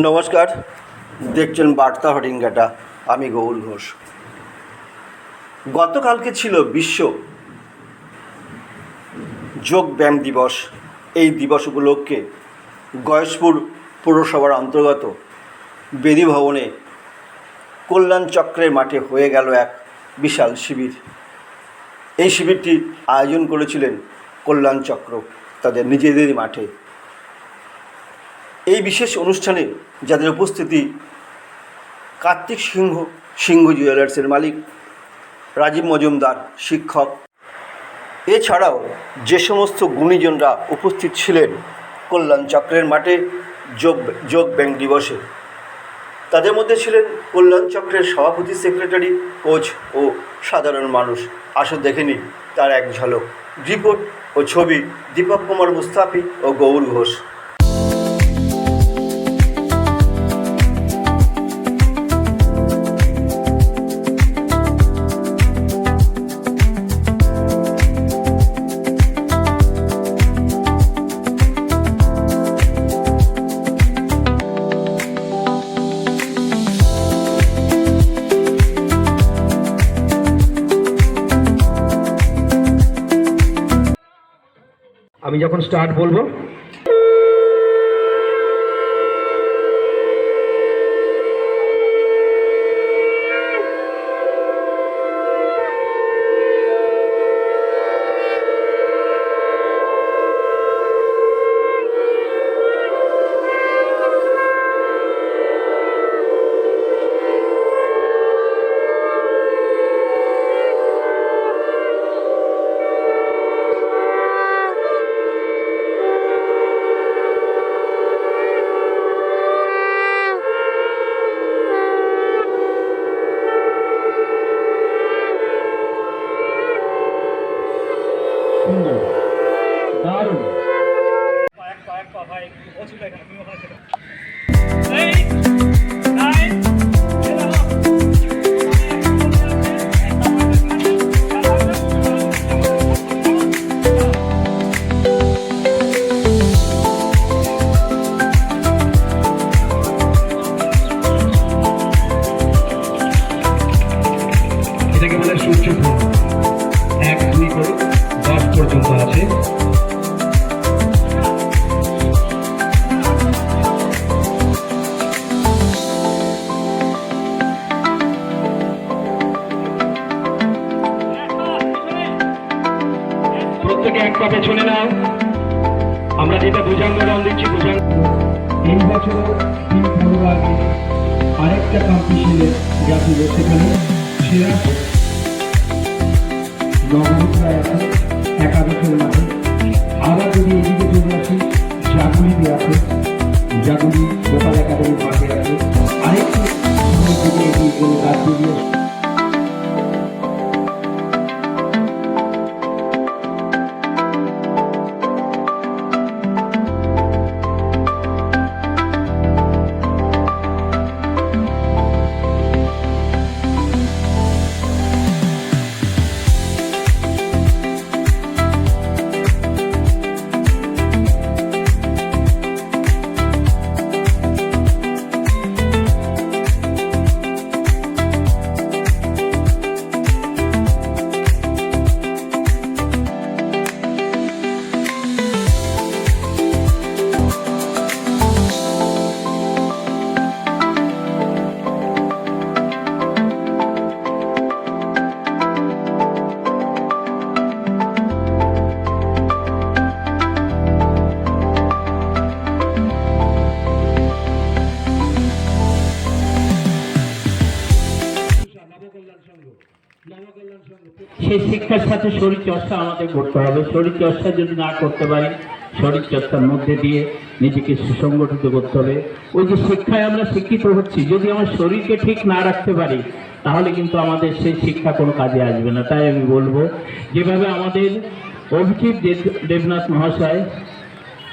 নমস্কার, দেখছেন বার্তা হরিঙ্গাটা আমি গৌর ঘোষ। গতকালকে ছিল বিশ্ব যোগ ব্যায়াম দিবস। এই দিবস উপলক্ষে গয়েশপুর পৌরসভার অন্তর্গত বেদি ভবনে কল্যাণ চক্রের মাঠে হয়ে গেল এক বিশাল শিবির। এই শিবিরটি আয়োজন করেছিলেন কল্যাণ চক্র, তাদের নিজেদেরই মাঠে। এই বিশেষ অনুষ্ঠানে যাদের উপস্থিতি কার্তিক সিংহ সিংহ জুয়েলার্সের মালিক, রাজীব মজুমদার, শিক্ষক, এছাড়াও যে সমস্ত গুণীজনরা উপস্থিত ছিলেন কল্যাণ চক্রের মাঠে যোগ যোগ ব্যাংক দিবসে। তাদের মধ্যে ছিলেন কল্যাণ চক্রের সভাপতি সেক্রেটারি, কোচ ও সাধারণ মানুষ। আসো দেখেনি তার এক ঝলক। রিপোর্ট ও ছবি দীপক কুমার মুস্তাফি ও গৌর ঘোষ। যখন স্টার্ট বলব। গেছিল সেখানে সেরা নবমীপ্রায় আছে একাদশের মাঠে। আবার যদি সাথে শরীর চর্চা আমাদের করতে হবে। শরীর চর্চা যদি না করতে পারি, শরীর চর্চার মধ্যে দিয়ে নিজেকে সুসংগঠিত করতে হবে। ওই যে শিক্ষায় আমরা শিক্ষিত হচ্ছি, যদি আমার শরীরকে ঠিক না রাখতে পারি, তাহলে কিন্তু আমাদের সেই শিক্ষা কোনো কাজে আসবে না। তাই আমি বলব, যেভাবে আমাদের অভিজিৎ দেব- দেবনাথ মহাশয়,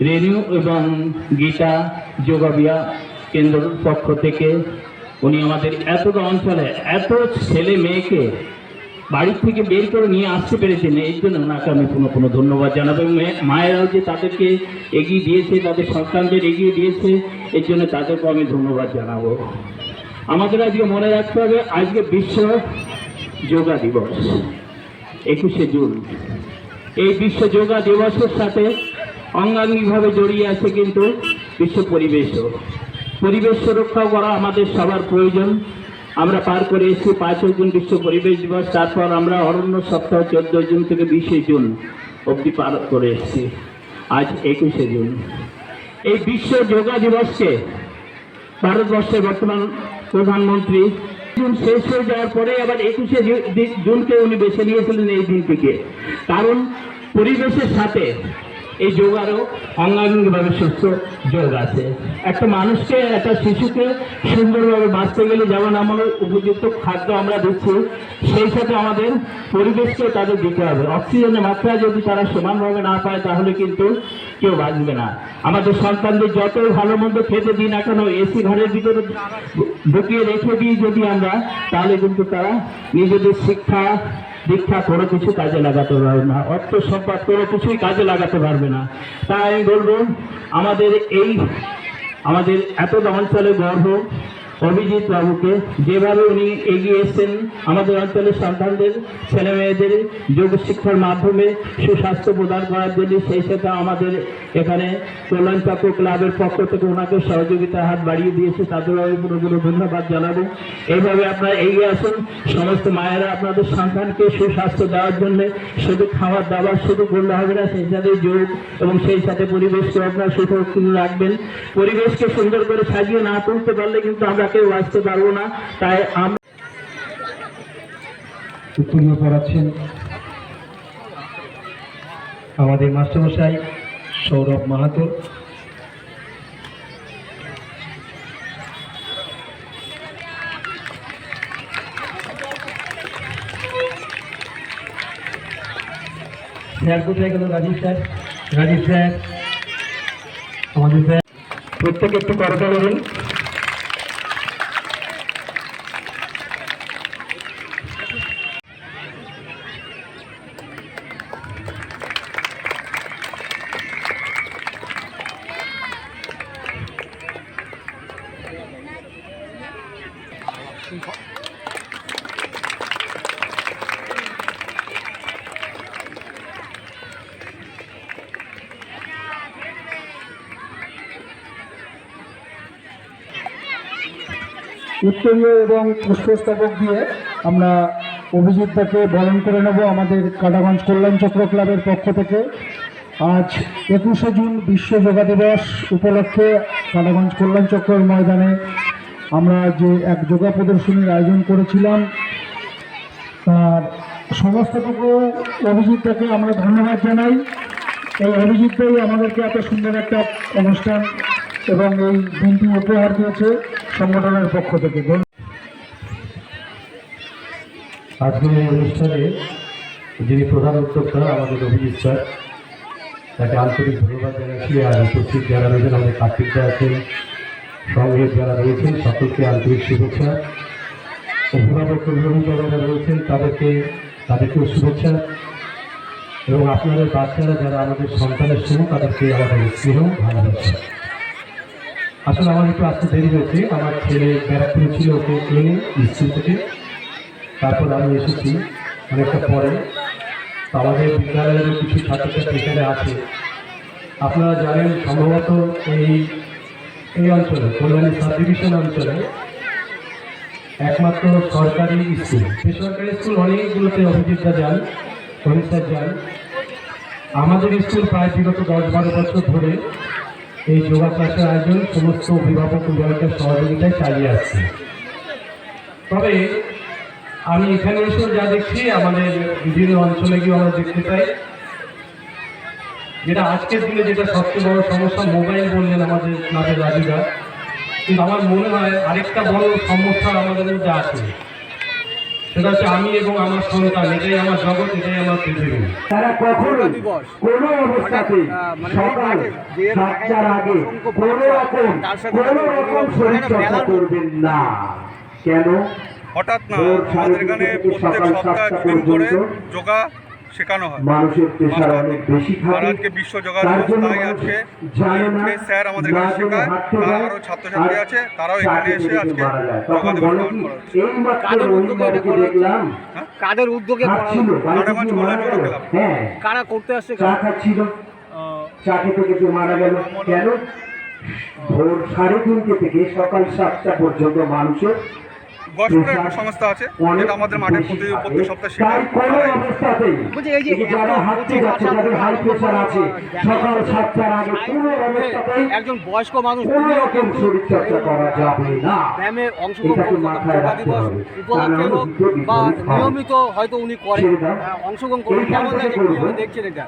রেণু এবং গীতা যোগাবিয়া কেন্দ্রের পক্ষ থেকে, উনি আমাদের এতটা অঞ্চলে, এত ছেলে মেয়েকে বাড়ির থেকে বের করে নিয়ে আসতে পেরেছেন এই জন্য ওনাকে আমি কোনো কোনো ধন্যবাদ জানাব এবং মায়েরাও যে তাদেরকে এগিয়ে দিয়েছে, তাদের সন্তানদের এগিয়ে দিয়েছে, এর জন্য তাদেরকে আমি ধন্যবাদ জানাব। আমাদের আজকে মনে রাখতে হবে, আজকে বিশ্ব যোগা দিবস, একুশে জুন। এই বিশ্ব যোগা দিবসের সাথে অঙ্গাঙ্গিভাবে জড়িয়ে আছে কিন্তু বিশ্ব পরিবেশও। পরিবেশ সুরক্ষা করা আমাদের সবার প্রয়োজন। আমরা পার করে এসেছি পাঁচই জুন বিশ্ব পরিবেশ দিবস, তারপর আমরা অরণ্য সপ্তাহ চোদ্দ জুন থেকে বিশে জুন অবধি পার করে এসেছি। আজ একুশে জুন। এই বিশ্ব যোগা দিবসকে ভারতবর্ষের বর্তমান প্রধানমন্ত্রী জুন শেষ হয়ে যাওয়ার পরে আবার একুশে জুনকে উনি বেছে নিয়েছিলেন এই দিনটিকে। কারণ পরিবেশের সাথে এই যোগ আরও অঙ্গাঙ্গিভাবে সুস্থ যোগ আছে। একটা মানুষকে, একটা শিশুকে সুন্দরভাবে বাঁচতে গেলে যেমন আমরা উপযুক্ত খাদ্য আমরা দিচ্ছি, সেই সাথে আমাদের পরিবেশকেও তাদের দিতে হবে। অক্সিজেনের মাত্রা যদি তারা সমানভাবে না পায়, তাহলে কিন্তু কেউ বাঁচবে না। আমাদের সন্তানদের যত ভালো মন্দ খেতে দিই না কেন, এসি ঘরের ভিতরে ঢুকিয়ে রেখে দিই যদি আমরা, তাহলে কিন্তু তারা নিজেদের শিক্ষা দীক্ষা কোনো কিছু কাজে লাগাতে পারবে না, অর্থ সম্পদ কোনো কিছুই কাজে লাগাতে পারবে না। তাই আমি বলব, আমাদের এই, আমাদের এত অঞ্চলে গর্ব অভিজিৎ বাবুকে যেভাবে উনি এগিয়ে এসেছেন, আমাদের অঞ্চলের সন্তানদের ছেলে মেয়েদের যোগ শিক্ষার মাধ্যমে সুস্বাস্থ্য প্রদান করার জন্য সেই সাথে আমাদের এখানে কল্যাণ চক্র ক্লাবের পক্ষ থেকে ওনাকে সহযোগিতার হাত বাড়িয়ে দিয়েছে। তাদেরও আমি পুরোপুরো ধন্যবাদ জানাব। এইভাবে আপনারা এগিয়ে আসুন। সমস্ত মায়েরা আপনাদের সন্তানকে সুস্বাস্থ্য দেওয়ার জন্য শুধু খাবার দাবার শুধু করলে হবে না, সেই সাথে যোগ এবং সেই সাথে পরিবেশকে আপনারা সুরক্ষিত রাখবেন। পরিবেশকে সুন্দর করে সাজিয়ে না তুলতে পারলে কিন্তু আমরা কেউ বাঁচতে পারব না তাই আমরা পড়াচ্ছেন আমাদের মাস্টারমশাই সৌরভ মাহাতো। স্যার কোথায় গেল রাজীব স্যার? রাজীব স্যার আমাদের স্যার প্রত্যেকে একটু করতে বলুন। উত্তরীয় এবং পুষ্পস্তবক দিয়ে আমরা অভিজিৎটাকে বরণ করে নেব আমাদের কাটাগঞ্জ কল্যাণ চক্র ক্লাবের পক্ষ থেকে। আজ একুশে জুন বিশ্ব যোগা দিবস উপলক্ষে কাটাগঞ্জ কল্যাণ চক্রের ময়দানে আমরা যে এক যোগা প্রদর্শনীর আয়োজন করেছিলাম, তার সমস্তটুকু অভিজিৎটাকে আমরা ধন্যবাদ জানাই। এই অভিজিৎটাই আমাদেরকে এত সুন্দর একটা অনুষ্ঠান এবং এই দিনটি উপহার দিয়েছে। সংগঠনের পক্ষ থেকে। আজকের এই অনুষ্ঠানে যিনি প্রধান উদ্যোক্তা, আমাদের অভিজিৎ স্যার, তাকে আন্তরিক ধন্যবাদ জানাচ্ছি। আর উপস্থিত যারা রয়েছেন, আমাদের কার্তিকদা আছেন, সঙ্গে যারা রয়েছেন, সকলকে আন্তরিক শুভেচ্ছা। অভিভাবক অভিভাবিকা যারা রয়েছেন, তাদেরকে, তাদেরকেও শুভেচ্ছা। এবং আপনাদের বাচ্চারা যারা আমাদের সন্তানের সঙ্গে তাদেরকে আমাদের স্নেহ, ভালোবাসা। আসলে আমার একটু আসতে দেরি হয়েছে। আমার ছেলে ব্যারাকপুরে ছিল, ওকে এনে স্কুল থেকে। তারপর আমি এসেছি অনেকটা পরে। তো আমাদের বিদ্যালয়ের কিছু ছাত্রছাত্রী এখানে আছে। আপনারা জানেন সম্ভবত এই এই অঞ্চলে, কল্যাণী সাব ডিভিশন অঞ্চলে একমাত্র সরকারি স্কুল। বেসরকারি স্কুল অনেকগুলোতে অভিযোগটা যান পরীক্ষা যান। আমাদের স্কুল প্রায় বিগত দশ বারো বছর ধরে এই যোগা ক্লাসের আয়োজন সমস্ত অভিভাবক অভিভাবকের সহযোগিতায় চালিয়ে আসছে। তবে আমি এখানে এসে যা দেখছি, আমাদের বিভিন্ন অঞ্চলে গিয়ে আমরা দেখতে পাই যেটা আজকের দিনে যেটা সবচেয়ে বড় সমস্যা, মোবাইল বললেন আমাদের ক্লাবের রাজুরা কিন্তু আমার মনে হয় আরেকটা বড় সমস্যা আমাদের মধ্যে আছে। সেটা হচ্ছে আমি এবং আমার সন্তান এটাই আমার জগৎ এটাই আমার পৃথিবী। তারা কখনো কোনো অবস্থাতে সকাল সাতটার আগে কোনো রকম কোনো রকম শরীর চর্চা করবেন না। কেন? হঠাৎ না আমাদের এখানে প্রত্যেক সপ্তাহে দুদিন করে পর্যন্ত যোগা শেখানো হয়। মানুষের প্রেশার অনেক বেশি থাকে। আজকে বিশ্ব যোগা তার তাই আজকে যে স্যার আমাদের জেনে শেখায় তার আরও ছাত্রছাত্রী আছে তারাও এখানে এসে আজকে দেখলাম। কাদের উদ্যোগে করা হাঁটছিল বাড়ি নারায়ণগঞ্জ থেকে মারা কলেজ গেল। গেলাম। হ্যাঁ। কারা করতে আসছে চা খাচ্ছিল। চা খেতে খেতে মারা গেল। কেন? ভোর সাড়ে তিনটে থেকে সকাল সাতটা পর্যন্ত মানুষের গসপুরে একটা সংস্থা আছে যেটা আমাদের মাঠে প্রতি প্রত্যেক সপ্তাহে শেখায় বলছি এই যে একজন বয়স্ক মানুষ ব্যায়ামে অংশগ্রহণ দিবস উপলক্ষে হোক বা নিয়মিত হয়তো উনি করেন। হ্যাঁ, অংশগ্রহণ করুন। কেমন লাগে দেখছেন এটা?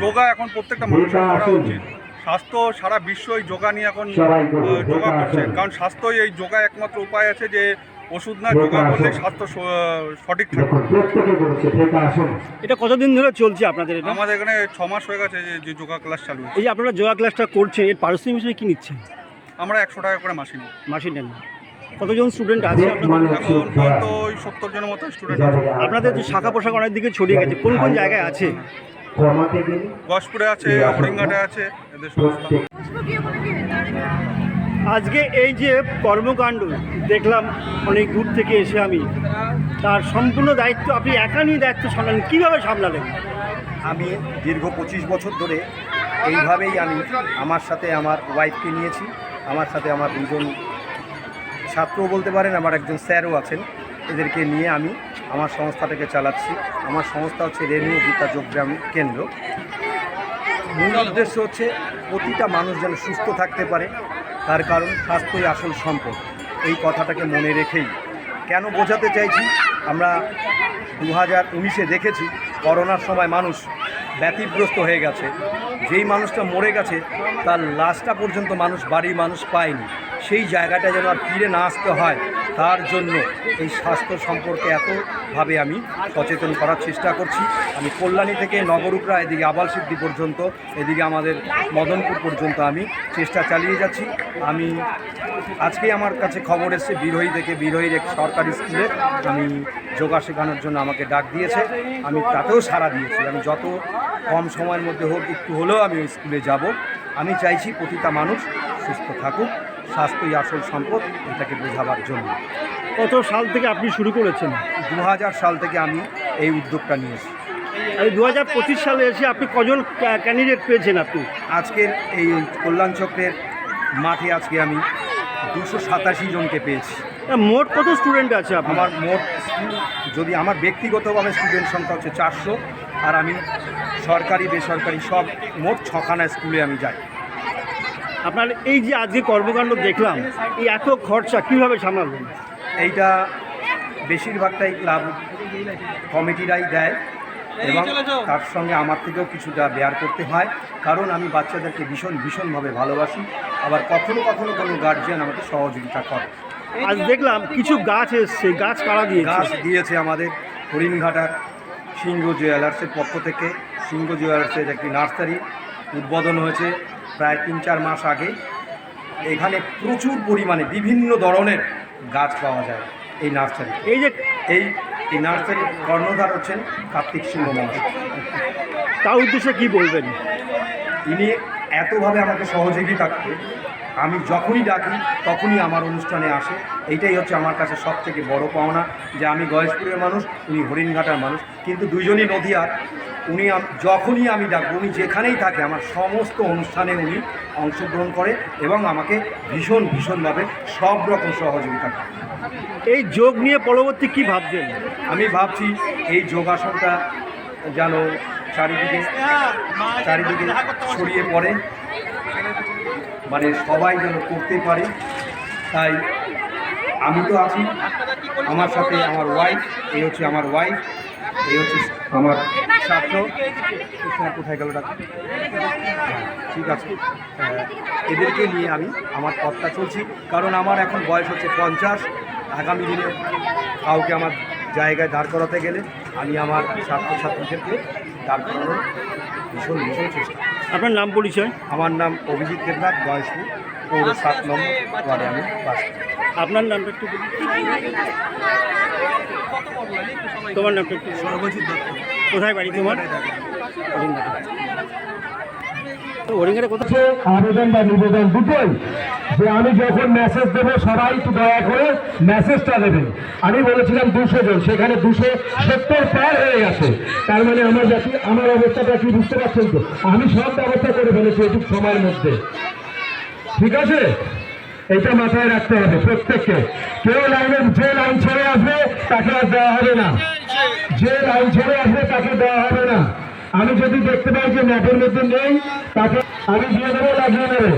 যোগা এখন প্রত্যেকটা মানুষের করা উচিত। স্বাস্থ্য সারা বিশ্বই যোগা নিয়ে এখন যোগা করছে। কারণ স্বাস্থ্যই এই যোগা একমাত্র উপায় আছে যে ওষুধ না যোগা করলে স্বাস্থ্য সঠিক এটা কতদিন ধরে চলছে আপনাদের এটা? আমাদের এখানে ছ মাস হয়ে গেছে যে- যোগা ক্লাস চালু এই যে আপনারা যোগা ক্লাসটা করছেন এর পারিশ্রমিক হিসেবে কি নিচ্ছেন? আমরা একশো টাকা করে মাসি নিই মাসি নেন কতজন স্টুডেন্ট আছে আপনাদের? মানে এখন হচ্ছে ওই সত্তর জনের মতো স্টুডেন্ট আছে। আপনাদের যে শাখা পোশাক অনেক দিকে ছড়িয়ে গেছে কোন কোন জায়গায় আছে? কমাতে গেলে গসপুরে আছে। হরিঙ্গাটে আছে এদের আজকে এই যে কর্মকাণ্ড দেখলাম অনেক দূর থেকে এসে আমি তার সম্পূর্ণ দায়িত্ব আপনি একা নিয়ে দায়িত্ব সামলালেন কীভাবে সামলালেন আমি দীর্ঘ পঁচিশ বছর ধরে এইভাবেই আমি আমার সাথে আমার ওয়াইফকে নিয়েছি আমার সাথে আমার দুজন ছাত্রও বলতে পারেন আমার একজন স্যারও আছেন এদেরকে নিয়ে আমি আমার সংস্থাটাকে চালাচ্ছি। আমার সংস্থা হচ্ছে রেণু গীতা যোগব্যায়াম কেন্দ্র। মূল উদ্দেশ্য হচ্ছে প্রতিটা মানুষ যেন সুস্থ থাকতে পারে, তার কারণ স্বাস্থ্যই আসল সম্পদ। এই কথাটাকে মনে রেখেই কেন বোঝাতে চাইছি? আমরা দু হাজার উনিশে দেখেছি করোনার সময় মানুষ ব্যতিগ্রস্ত হয়ে গেছে। যেই মানুষটা মরে গেছে, তার লাশটা পর্যন্ত মানুষ বাড়ির মানুষ পায়নি। সেই জায়গাটা যেন আর ফিরে না আসতে হয় তার জন্য এই স্বাস্থ্য সম্পর্কে এতভাবে আমি সচেতন করার চেষ্টা করছি। আমি কল্যাণী থেকে নগরুকরা, এদিকে আবালসিদ্ধি পর্যন্ত, এদিকে আমাদের মদনপুর পর্যন্ত আমি চেষ্টা চালিয়ে যাচ্ছি। আমি আজকে আমার কাছে খবর এসেছে, বিরোহী থেকে বিরোহীর এক সরকারি স্কুলে আমি যোগা শেখানোর জন্য আমাকে ডাক দিয়েছে। আমি তাতেও সাড়া দিয়েছি। আমি যত কম সময়ের মধ্যে হোক, একটু হলেও আমি ওই স্কুলে যাব। আমি চাইছি প্রতিটা মানুষ সুস্থ থাকুক। স্বাস্থ্যই আসল সম্পদ এটাকে বোঝাবার জন্য। কত সাল থেকে আপনি শুরু করেছেন? দু হাজার সাল থেকে আমি এই উদ্যোগটা নিয়েছি এই দু হাজার পঁচিশ সালে এসে আপনি কজন ক্যান্ডিডেট পেয়েছেন আপনি? আজকের এই কল্যাণ চক্রের মাঠে আজকে আমি দুশো সাতাশি জনকে পেয়েছি। মোট কত স্টুডেন্ট আছে আমার মোট যদি আমার ব্যক্তিগতভাবে স্টুডেন্ট সংখ্যা হচ্ছে চারশো আর আমি সরকারি বেসরকারি সব মোট ছখানা স্কুলে আমি যাই। আপনার এই যে আজকে কর্মকাণ্ড দেখলাম এই এত খরচা কীভাবে সামলালেন এইটা বেশিরভাগটাই ক্লাব কমিটিরাই দেয় এবং তার সঙ্গে আমার থেকেও কিছুটা বেয়ার করতে হয়। কারণ আমি বাচ্চাদেরকে ভীষণ ভীষণভাবে ভালোবাসি। আবার কখনো কখনো কোনো গার্জিয়ান আমাকে সহযোগিতা করে। আজ দেখলাম কিছু গাছ এসছে গাছ কারা দিয়েছে। গাছ দিয়েছে আমাদের হরিণঘাটার সিংহ জুয়েলার্সের পক্ষ থেকে। সিংহ জুয়েলার্সের একটি নার্সারি উদ্বোধন হয়েছে। প্রায় তিন চার মাস আগে এখানে প্রচুর পরিমাণে বিভিন্ন ধরনের গাছ পাওয়া যায় এই নার্সারি। এই যে এই এই নার্সারির কর্ণধার হচ্ছেন কার্তিক সিংহ মহাশয়। তার উদ্দেশ্যে কী বলবেন? ইনি এতভাবে আমাকে সহযোগী করে আমি যখনই ডাকি তখনই আমার অনুষ্ঠানে আসে। এইটাই হচ্ছে আমার কাছে সব থেকে বড় পাওনা যে আমি গয়েশপুরের মানুষ উনি হরিণঘাটার মানুষ। কিন্তু দুজনই নদীয়ার। উনি যখনই আমি ডাকবো উনি যেখানেই থাকে আমার সমস্ত অনুষ্ঠানে উনি অংশগ্রহণ করে এবং আমাকে ভীষণ ভীষণভাবে সব রকম সহযোগিতা করে। এই যোগ নিয়ে পরবর্তী কি ভাবছেন? আমি ভাবছি এই যোগাসনটা যেন চারিদিকে চারিদিকে ছড়িয়ে পড়ে। মানে সবাই যেন করতে পারে তাই আমি তো আছি। আমার সাথে আমার ওয়াইফ এই হচ্ছে আমার ওয়াইফ এই হচ্ছে আমার ছাত্র। কোথায় গেল ঠিক আছে। হ্যাঁ, এদেরকে নিয়ে আমি আমার পথটা চলছি কারণ আমার এখন বয়স হচ্ছে পঞ্চাশ। আগামী দিনে কাউকে আমার জায়গায় দাঁড় করাতে গেলে আমি আমার ছাত্রছাত্রীদেরকে দাঁড় করানোর ভীষণ ভীষণ চেষ্টা। আপনার নাম পরিচয়? আমার নাম অভিজিৎ দেবনাথ বয়সপুর পৌর সাত নম্বর ওয়ার্ডে আমি বাস আপনার নামটা একটু বলুন। তোমার নামটা একটু সর্বজিৎ দত্ত। কোথায় বাড়ি তোমার? আবেদন বা নিবেদন দুটোই। যে আমি যখন মেসেজ দেবো, সবাই একটু দয়া করে মেসেজটা দেবেন আমি বলেছিলাম দুশো জন, সেখানে দুশো সত্তর পার হয়ে গেছে। তার মানে আমার জাতি, আমার অবস্থাটা কি বুঝতে পারছেন তো? আমি সব ব্যবস্থা করে ফেলেছি এটুক সময়ের মধ্যে। ঠিক আছে? এটা মাথায় রাখতে হবে প্রত্যেককে। কেউ লাইনে, যে লাইন ছেড়ে আসবে, তাকে আর দেওয়া হবে না। যে লাইন ছেড়ে আসবে, তাকে দেওয়া হবে না। আমি যদি দেখতে পাই যে ম্যাপের মধ্যে নেই, তাকে আমি দিয়ে দেবো লাগিয়ে নেবে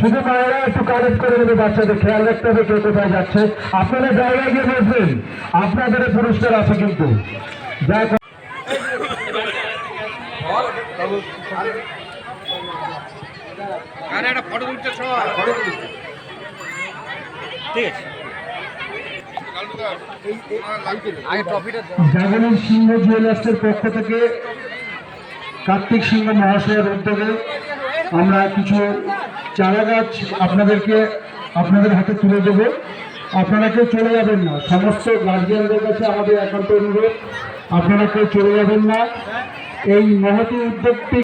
শুধু মায়েরা একটু কালেক্ট করে দেবে বাচ্চাদের, খেয়াল রাখতে হবে কে কোথায় যাচ্ছে। আপনারা জায়গায় গিয়ে বসবেন। আপনাদের পুরস্কার আছে কিন্তু। ঠিক আছে। জাগরণ সিংহ জুয়েলার্সের পক্ষ থেকে কার্তিক সিংহ মহাশয়ের উদ্যোগে আমরা কিছু চারা গাছ আপনাদেরকে আপনাদের হাতে তুলে দেবো। আপনারা কেউ চলে যাবেন না। সমস্ত গার্জিয়ানদের কাছে আমাদের একান্ত অনুরোধ। আপনারা কেউ চলে যাবেন না। এই মহতি উদ্যোগটি